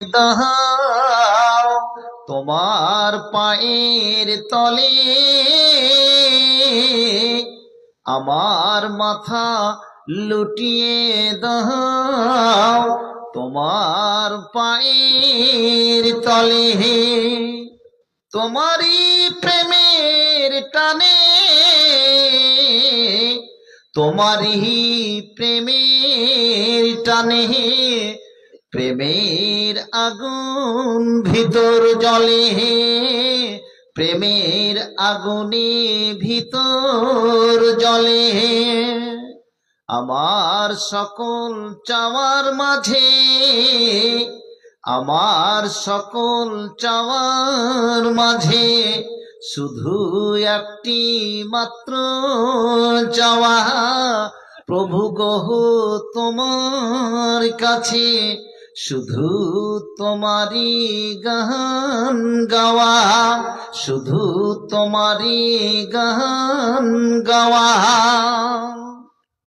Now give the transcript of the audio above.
দাও তোমার পায়ের তলে। আমার মাথা লুটিয়ে দাও তোমার পায়ের তলে। তোমারই প্রেমের টানে, তোমারই প্রেমের টানে প্রেমের আগুন ভিতর জলে, প্রেমের আগুনে ভিতর জলে। আমার সকল চাওয়ার মাঝে, আমার সকল চাওয়ার মাঝে শুধু একটি মাত্র চাওয়া। প্রভু গহ, তোমার কাছে শুধু তোমারি গান গাওয়া শুধু তোমারি গান গাওয়া।